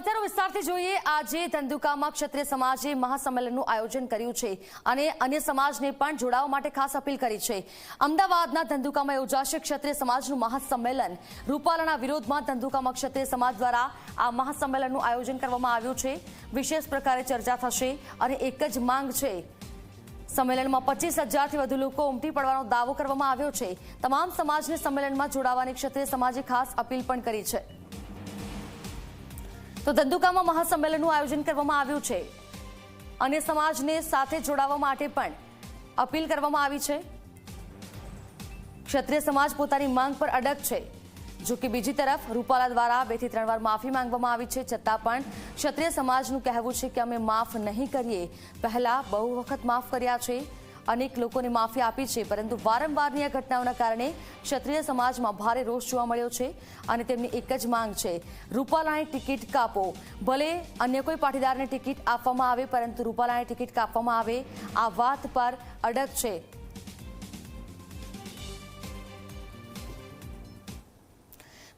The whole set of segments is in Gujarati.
સમાચારો વિસ્તારથી જોઈએ, આજે ધંધુકામાં ક્ષત્રિય સમાજે મહાસંમેલનનું આયોજન કર્યું છે અને અન્ય સમાજને પણ જોડાવા માટે ખાસ અપીલ કરી છે. અમદાવાદના ધંધુકામાં યોજાશે ક્ષત્રિય સમાજનું મહાસંમેલન. રૂપાલાના વિરોધમાં ધંધુકામાં ક્ષત્રિય સમાજ દ્વારા આ મહાસંમેલનનું આયોજન કરવામાં આવ્યું છે. વિશેષ પ્રકારે ચર્ચા થશે અને એક જ માંગ છે. સંમેલનમાં પચીસ હજારથી વધુ લોકો ઉમટી પડવાનો દાવો કરવામાં આવ્યો છે. તમામ સમાજને સંમેલનમાં જોડાવાની ક્ષત્રિય સમાજે ખાસ અપીલ પણ કરી છે. તો ધંધુકામાં મહાસંમેલનનું આયોજન કરવામાં આવ્યું છે. અને સમાજને સાથે જોડાવા માટે પણ અપીલ કરવામાં આવી છે. ક્ષત્રિય સમાજ પોતાની માંગ પર અડગ છે. જો કે બીજી તરફ રૂપાલા દ્વારા બેથી ત્રણ વાર માફી માંગવામાં આવી છે. છતાં પણ ક્ષત્રિય સમાજનું કહેવું છે કે અમે માફ નહીં કરીએ. પહેલા બહુ વખત માફ કર્યા છે. અનેક લોકોને માફી આપી છે, પરંતુ વારંવારની આ ઘટનાઓના કારણે ક્ષત્રિય સમાજમાં ભારે રોષ જોવા મળ્યો છે અને તેમની એક જ માંગ છે. રૂપાલાની ટિકિટ કાપો. ભલે અન્ય કોઈ પાટીદારને ટિકિટ આપવામાં આવે, પરંતુ રૂપાલાની ટિકિટ કાપવામાં આવે આ વાત પર અડગ છે.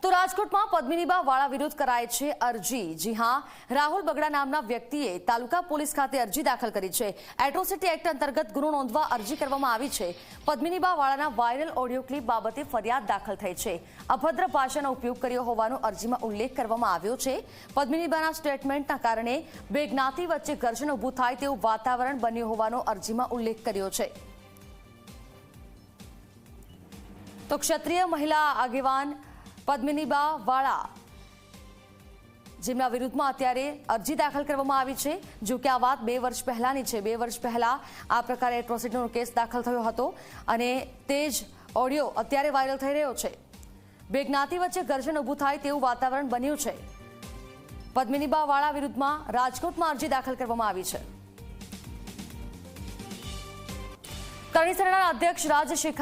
તો રાજકોટમાં પદ્મિનીબા વાળા વિરુદ્ધ કરાય છે અરજી. જી હા, રાહુલ બગડા નામના વ્યક્તિએ તાલુકા પોલીસ ખાતે અરજી દાખલ કરી છે. એટ્રોસિટી એક્ટ અંતર્ગત ગુનો નોંધવા અરજી કરવામાં આવી છે. પદ્મિનીબા વાળાના વાયરલ ઓડિયો ક્લિપ બાબતે ફરિયાદ દાખલ થઈ છે. અભદ્ર ભાષાનો ઉપયોગ કર્યો હોવાનો અરજીમાં ઉલ્લેખ કરવામાં આવ્યો છે. પદ્મિનીબાના સ્ટેટમેન્ટના કારણે બે જ્ઞાતિ વચ્ચે ઘર્ષણ ઊભું થાય તેવું વાતાવરણ બન્યું હોવાનો અરજીમાં ઉલ્લેખ કર્યો છે. તો ક્ષત્રિય મહિલા આગેવાન પદ્મિનીબા વાળા જેમના વિરુદ્ધમાં અત્યારે અરજી દાખલ કરવામાં આવી છે. જો કે આ વાત બે વર્ષ પહેલાની છે. બે વર્ષ પહેલાં આ પ્રકારે એટ્રોસિટીનો કેસ દાખલ થયો હતો અને તે જ ઓડિયો અત્યારે વાયરલ થઈ રહ્યો છે. બે જ્ઞાતિ વચ્ચે ઘર્ષણ ઊભું થાય તેવું વાતાવરણ બન્યું છે. પદ્મિનીબા વાળા વિરુદ્ધમાં રાજકોટમાં અરજી દાખલ કરવામાં આવી છે. કરણીસરના અધ્યક્ષ રાજ શેખા